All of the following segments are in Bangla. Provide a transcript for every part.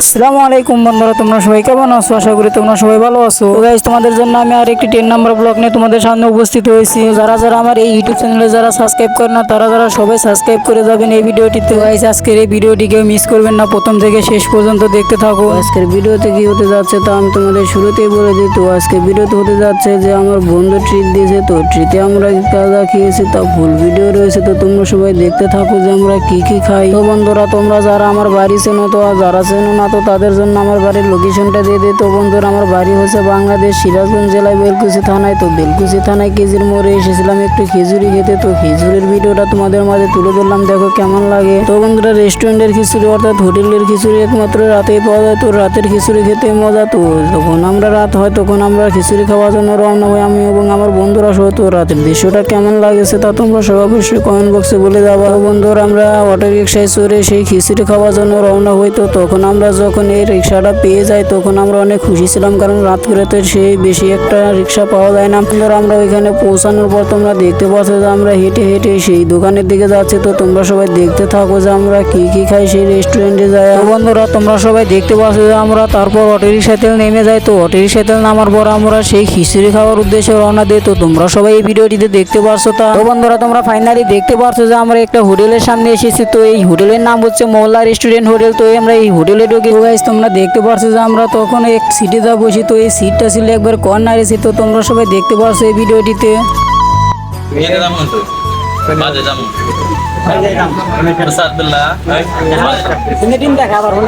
আসসালামু আলাইকুম বন্ধুরা, তোমরা সবাই কেমন আছো? আশা করি তোমরা সবাই ভালো আছো। গাইজ তোমাদের জন্য আমি আর একটি টেন নাম্বার ব্লগ নিয়ে তোমাদের সামনে উপস্থিত হয়েছি। যারা যারা আমার এই ইউটিউব চ্যানেলে যারা সাবস্ক্রাইব করে না, তারা যারা সবাই সাবস্ক্রাইব করে যাবেন এই ভিডিওটিতে গাইজ আজকের এই ভিডিওটি কেউ মিস করবেন না। প্রথম থেকে শেষ পর্যন্ত দেখতে থাকো। আজকের ভিডিওতে কি হতে যাচ্ছে তা আমি তোমাদের শুরুতেই বলে দিই। তো আজকে ভিডিওতে হতে যাচ্ছে যে, আমার বন্ধু ট্রিট দিয়েছে। তো ট্রিটে আমরা কাজা খেয়েছি তা ফুল ভিডিও রয়েছে। তো তোমরা সবাই দেখতে থাকো যে আমরা কি কি খাই। তো বন্ধুরা, তোমরা যারা আমার বাড়ি চেনো তো যারা চেনো না তো তাদের জন্য আমার বাড়ির লোকেশনটা দিয়ে দিই তো বন্ধুরা, আমার বাড়ি হচ্ছে বাংলাদেশ সিরাজগঞ্জ জেলায় বেলকুচি থানায়। তো বেলকুচি থানায় কেজির মোড়ে এসেছিলাম একটু খিচুড়ি খেতে। তো খিচুড়ির ভিডিওটা তোমাদের মাঝে তুলে ধরলাম, দেখো কেমন লাগে। তো বন্ধুরা, রেস্টুরেন্টের খিচুড়ি অর্থাৎ হোটেলের খিচুড়ি একমাত্র রাতেই পাওয়া যায়। তো রাতের খিচুড়ি খেতে মজা, তো যখন আমরা রাত হয়, তখন আমরা খিচুড়ি খাওয়ার জন্য রওনা হই। আমি এবং আমার বন্ধুরা সহ, তো রাতের দৃশ্যটা কেমন লাগেছে তা তোমরা সব অবশ্যই কমেন্ট বক্সে বলে যাবা। বন্ধুরা, আমরা অটো রিক্সায় চড়ে সেই খিচুড়ি খাওয়ার জন্য রওনা হই। তো তখন আমরা যখন এই রিক্সাটা পেয়ে যাই তখন আমরা অনেক খুশি ছিলাম, কারণ রাত করে তো সেই বেশি একটা রিক্সা পাওয়া যায় না। আমরা ওইখানে পৌঁছানোর পর তোমরা দেখতে পাচ্ছ যে আমরা হেঁটে হেঁটে সেই দোকানের দিকে যাচ্ছি, তো তোমরা সবাই দেখতে থাকো যে আমরা কি কি খাই সেই রেস্টুরেন্টে যাই। বন্ধুরা, তোমরা সবাই দেখতে পাচ্ছ যে আমরা তারপর অটো রিক্সাতে নেমে যাই, তো অটো রিক্সাতে নামার পর আমরা সেই খিচুড়ি খাওয়ার উদ্দেশ্যে রওনা দিই, তো তোমরা সবাই এই ভিডিওটিতে দেখতে পারছ তা। তো বন্ধুরা, তোমরা ফাইনালি দেখতে পারছ যে আমরা একটা হোটেলের সামনে এসেছি, তো এই হোটেলের নাম হচ্ছে মোল্লা রেস্টুরেন্ট হোটেল, তো আমরা এই হোটেলে গাইস তোমরা দেখতে পারছ যে আমরা তখন এক সিটে বসি তো এই সিটটা ছিল একবার কর্নারে ছিল তো তোমরা সবাই দেখতে পারছ এই ভিডিওটিতে.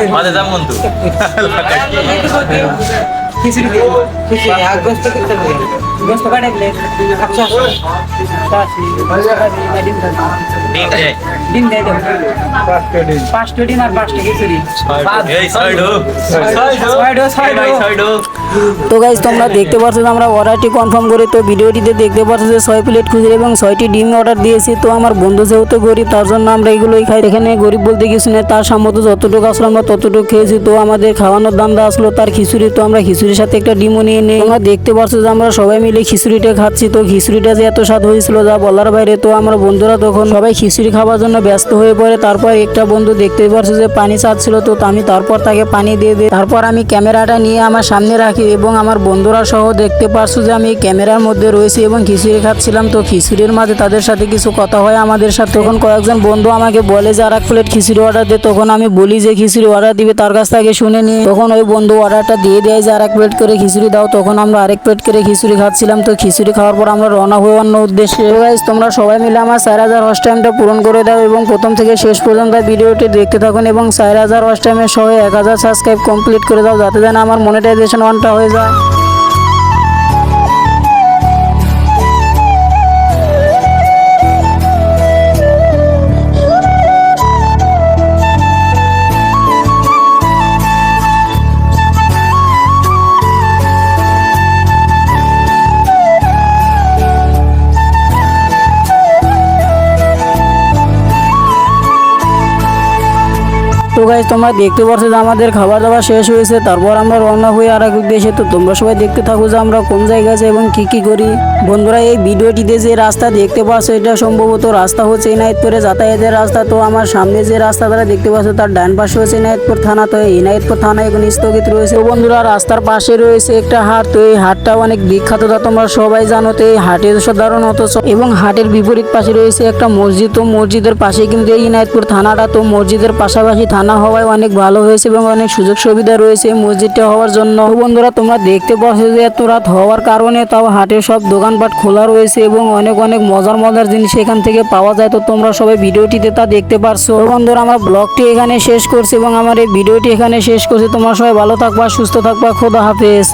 Pada তো গাইজ তোমরা দেখতে পাচ্ছ আমরা অর্ডারটি কনফার্ম করে, তো ভিডিওটিতে দেখতে পাচ্ছ যে ছয় প্লেট খুচরি এবং ছয়টি ডিম অর্ডার দিয়েছি। তো আমার বন্ধু যেহেতু গরিব, তার জন্য আমরা এগুলোই খাই। এখানে গরিব বলতে কিছু নেই, তার সামর্থ্য যতটুকু আসলো আমরা ততটুকু খেয়েছি। তো আমাদের খাওয়ানোর দাম আসলো তার খিচুড়ি। তো আমরা খিচুড়ির সাথে একটা ডিমও নিয়ে নিই। তোমরা দেখতে পাচ্ছ যে আমরা সবাই মিলে খিচুড়িটা খাচ্ছি। তো খিচুড়িটা যে এত স্বাদ হয়েছিল যা বলার বাইরে, তো আমার বন্ধুরা তখন সবাই খিচুড়ি খাওয়ার জন্য ব্যস্ত হয়ে পড়ে। তারপর একটা বন্ধু দেখতে পারছে যে পানি চাচ্ছিল, তো আমি তারপর তাকে পানি দিয়ে দিই তারপর আমি ক্যামেরাটা নিয়ে আমার সামনে রাখি এবং আমার বন্ধুরা সহ দেখতে পারছ যে আমি ক্যামেরার মধ্যে রয়েছি এবং খিচুড়ি খাচ্ছিলাম। তো খিচুড়ির মাঝে তাদের সাথে কিছু কথা হয় আমাদের সাথে। তখন কয়েকজন বন্ধু আমাকে বলে যে আর এক প্লেট খিচুড়ি অর্ডার দে। তখন আমি বলি যে, খিচুড়ি অর্ডার দিবে, তার কাছ থেকে শুনে নিই তখন ওই বন্ধু অর্ডারটা দিয়ে দেয় যে আর এক প্লেট করে খিচুড়ি দাও। তখন আমরা আরেক প্লেট করে খিচুড়ি খাচ্ছিলাম তো খিচুড়ি খাওয়ার পর আমরা রওনা হয়ে অন্য উদ্দেশ্যে। গাইজ তোমরা সবাই মিলে আমার চার হাজার হস টাইমটা পূরণ করে দাও এবং প্রথম থেকে শেষ পর্যন্ত ভিডিওটি দেখতে থাকুন এবং চার হাজার হস টাইমের সহ এক হাজার সাবস্ক্রাইব কমপ্লিট করে দাও যাতে যেন আমার মনিটাইজেশন অনটা হয়ে যায়। গাইজ তোমরা দেখতে পাচ্ছ যে আমাদের খাবার দাবার শেষ হয়েছে, তারপর আমরা রওনা হয়ে আর এক উদ্দেশ্যে। তো তোমরা সবাই দেখতে থাকো যে আমরা কোন জায়গায় এবং কি কি করি। বন্ধুরা, এই ভিডিওটিতে যে রাস্তা দেখতে পাচ্ছ এটা সম্ভবত রাস্তা হচ্ছে ইনায়তপুরে যাতায়াতের রাস্তা। তো আমার সামনে যে রাস্তা তারা দেখতে পাচ্ছ তার ডান পাশে হচ্ছে ইনায়তপুর থানা। তো এই ইনায়তপুর থানা এখন স্থগিত রয়েছে। বন্ধুরা, রাস্তার পাশে রয়েছে একটা হাট। তো এই হাটটা অনেক বিখ্যাত তা তোমরা সবাই জানো। তো এই হাটের সাধারণত স- এবং হাটের বিপরীত পাশে রয়েছে একটা মসজিদ। তো মসজিদের পাশে কিন্তু এই ইনায়তপুর থানাটা। তো মসজিদের পাশাপাশি থানা হওয়ায় অনেক ভালো হয়েছে এবং অনেক সুযোগ সুবিধা রয়েছে মসজিদটা হওয়ার জন্য। বন্ধুরা, তোমরা দেখতে পাচ্ছ যে এত রাত হওয়ার কারণে তাও হাটে সব দোকানপাট খোলা রয়েছে এবং অনেক অনেক মজার মজার জিনিস এখান থেকে পাওয়া যায়। তো তোমরা সবাই ভিডিওটিতে তা দেখতে পারছ। বন্ধুরা, আমার ব্লগটি এখানে শেষ করছে এবং আমার এই ভিডিওটি এখানে শেষ করছে। তোমরা সবাই ভালো থাকবা, সুস্থ থাকবা, খোদা হাফেজ।